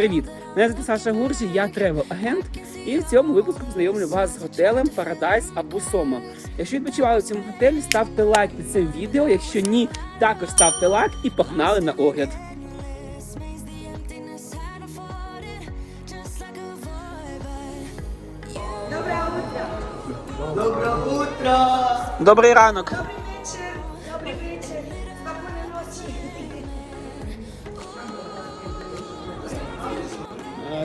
Привіт! Мене звати Саша Гуржі, я тревел-агент, і в цьому випуску знайомлю вас з готелем Paradise або Сома. Якщо відпочивали в цьому готелі, ставте лайк під цим відео. Якщо ні, також ставте лайк і погнали на огляд. Добрий ранок! Добрий вечір, добрий вечір, спокійної ночі.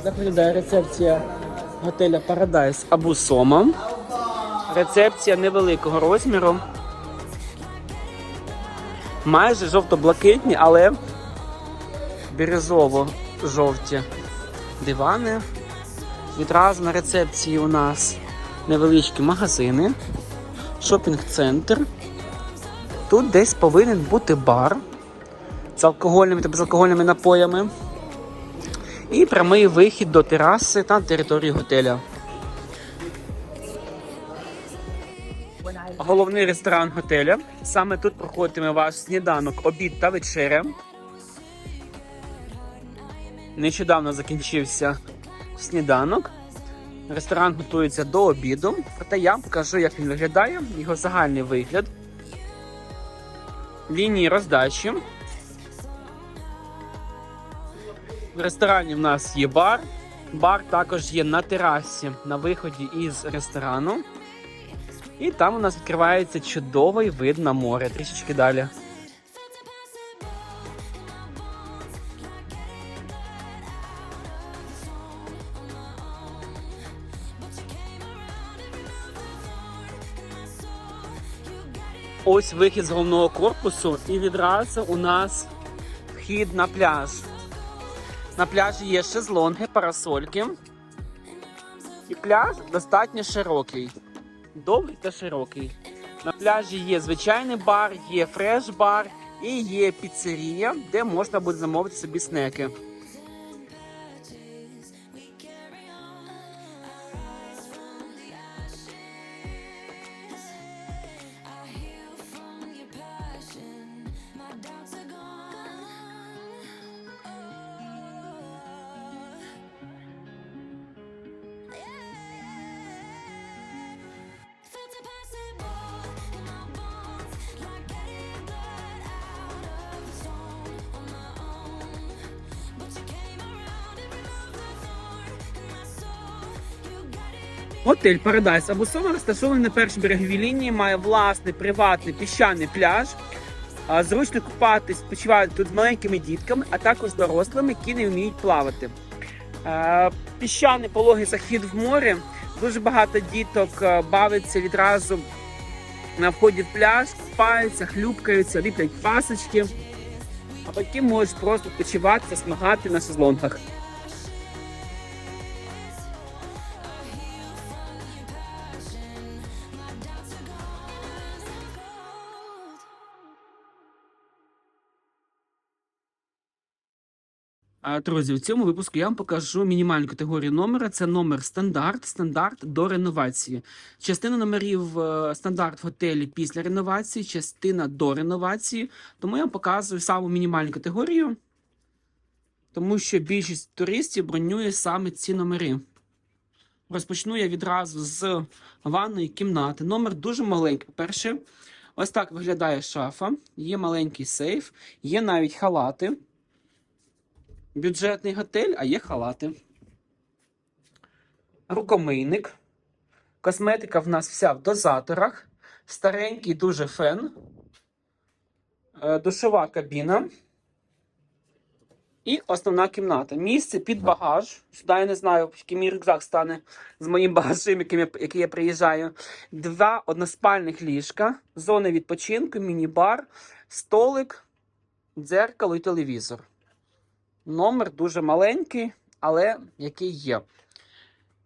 Е, рецепція готеля Paradise або Сома. Рецепція невеликого розміру. Майже жовто-блакитні, але бірюзово-жовті дивани. Відразу на рецепції у нас невеличкі магазини, шопінг-центр. Тут десь повинен бути бар з алкогольними та безалкогольними напоями. І прямий вихід до тераси та території готеля. Головний ресторан готеля. Саме тут проходитиме ваш сніданок, обід та вечеря. Нещодавно закінчився сніданок. Ресторан готується до обіду. Проте я покажу, як він виглядає, його загальний вигляд. Лінії роздачі. В ресторані в нас є бар. Бар також є на терасі на виході із ресторану. І там у нас відкривається чудовий вид на море трішечки далі. Ось вихід з головного корпусу, і відразу у нас вхід на пляж. На пляжі є шезлонги, парасольки. І пляж достатньо широкий. Довгий та широкий. На пляжі є звичайний бар, є фреш-бар і є піцерія, де можна буде замовити собі снеки. Готель Paradise або Сома розташований на першій береговій лінії, має власний приватний піщаний пляж. Зручно купатись, спочивати тут з маленькими дітками, а також дорослими, які не вміють плавати. Піщаний пологий захід в море. Дуже багато діток бавиться відразу на вході в пляж, купаються, хлюпкаються, ліплять пасочки. А батьки можуть просто відпочивати, смагати на шезлонгах. Друзі, в цьому випуску я вам покажу мінімальну категорію номера. Це номер стандарт, стандарт до реновації. Частина номерів е, стандарт в готелі після реновації, частина до реновації. Тому я вам показую саму мінімальну категорію, тому що більшість туристів бронює саме ці номери. Розпочну я відразу з ванної кімнати. Номер дуже маленький. По-перше, ось так виглядає шафа, є маленький сейф, є навіть халати бюджетний готель, а є халати. Рукомийник. Косметика в нас вся в дозаторах. Старенький дуже фен. Е, Душова кабіна. І основна кімната. Місце під багаж. Сюди я не знаю, який мій рюкзак стане з моїм багажем, який я приїжджаю. Два односпальних ліжка, зона відпочинку, міні-бар, столик, дзеркало і телевізор. Номер дуже маленький, але який є.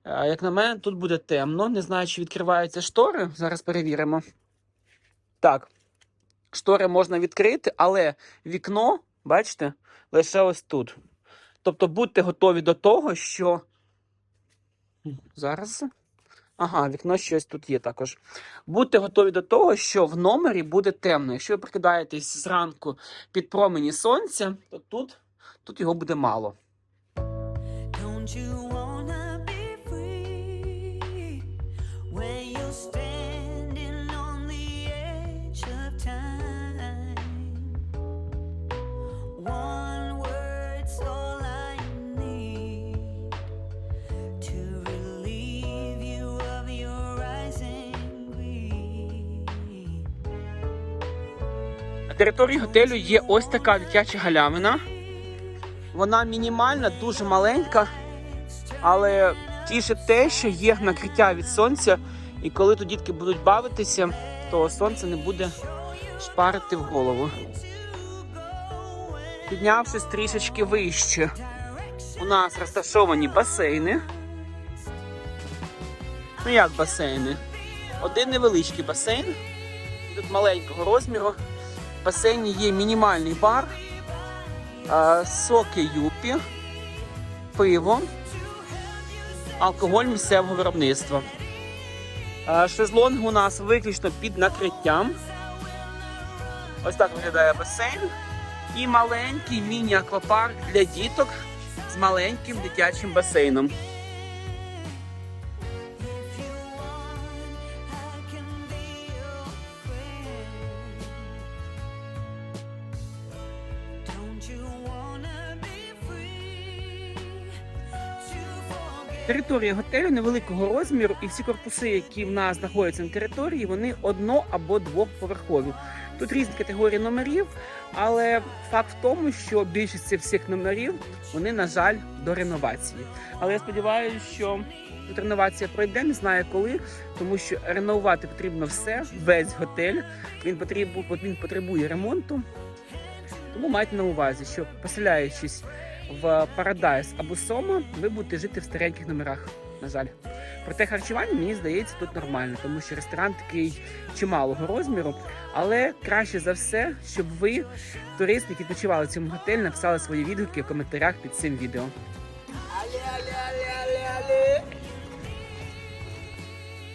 Е, Як на мене, тут буде темно. Не знаю, чи відкриваються штори. Зараз перевіримо. Так, штори можна відкрити, але вікно, бачите, лише ось тут. Тобто будьте готові до того, що. Зараз. Ага, вікно щось тут є також. Будьте готові до того, що в номері буде темно. Якщо ви прикидаєтесь зранку під промені сонця, то тут, тут його буде мало. На території готелю є ось така дитяча галявина. Вона мінімальна, дуже маленька, але тішить те, що є накриття від сонця, і коли тут дітки будуть бавитися, то сонце не буде шпарити в голову. Піднявшись трішечки вище, у нас розташовані басейни. Ну як басейни? Один невеличкий басейн, тут маленького розміру. В басейні є мінімальний бар, соки юпі, пиво, алкоголь місцевого виробництва. А, Шезлонг у нас виключно під накриттям. Ось так виглядає басейн. І маленький міні-аквапарк для діток з маленьким дитячим басейном. Територія готелю невеликого розміру, і всі корпуси, які в нас знаходяться на території, вони одно або двохповерхові. Тут різні категорії номерів, але факт в тому, що більшість всіх номерів вони, на жаль, до реновації. Але я сподіваюся, що тут реновація пройде, не знаю коли, тому що реновувати потрібно все, весь готель. Він потребує, він потребує ремонту. Тому майте на увазі, що поселяючись в Парадайс або Сома, ви будете жити в стареньких номерах. На жаль, проте харчування мені здається тут нормально, тому що ресторан такий чималого розміру. Але краще за все, щоб ви, туристи, які відпочивали в цьому готелі, написали свої відгуки в коментарях під цим відео.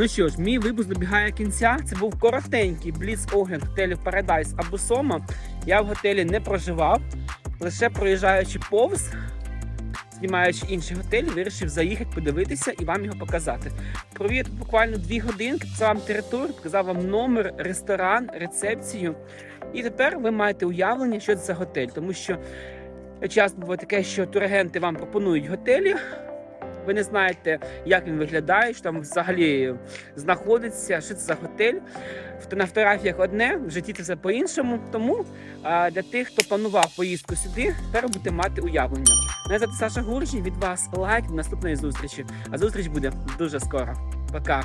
Ну що ж, мій випуск добігає кінця. Це був коротенький бліц огляд готелів Paradise або Сома. Я в готелі не проживав, лише проїжджаючи повз, знімаючи інші готелі, вирішив заїхати, подивитися і вам його показати. Провів буквально дві годинки, показав вам територію, показав вам номер, ресторан, рецепцію. І тепер ви маєте уявлення, що це за готель, тому що часто буває таке, що турагенти вам пропонують готелі. Ви не знаєте, як він виглядає, що там взагалі знаходиться, що це за готель. На фотографіях одне, в житті це все по-іншому. Тому для тих, хто планував поїздку сюди, тепер будете мати уявлення. Мене звати Саша Гуржій, від вас лайк до наступної зустрічі. А зустріч буде дуже скоро. Пока.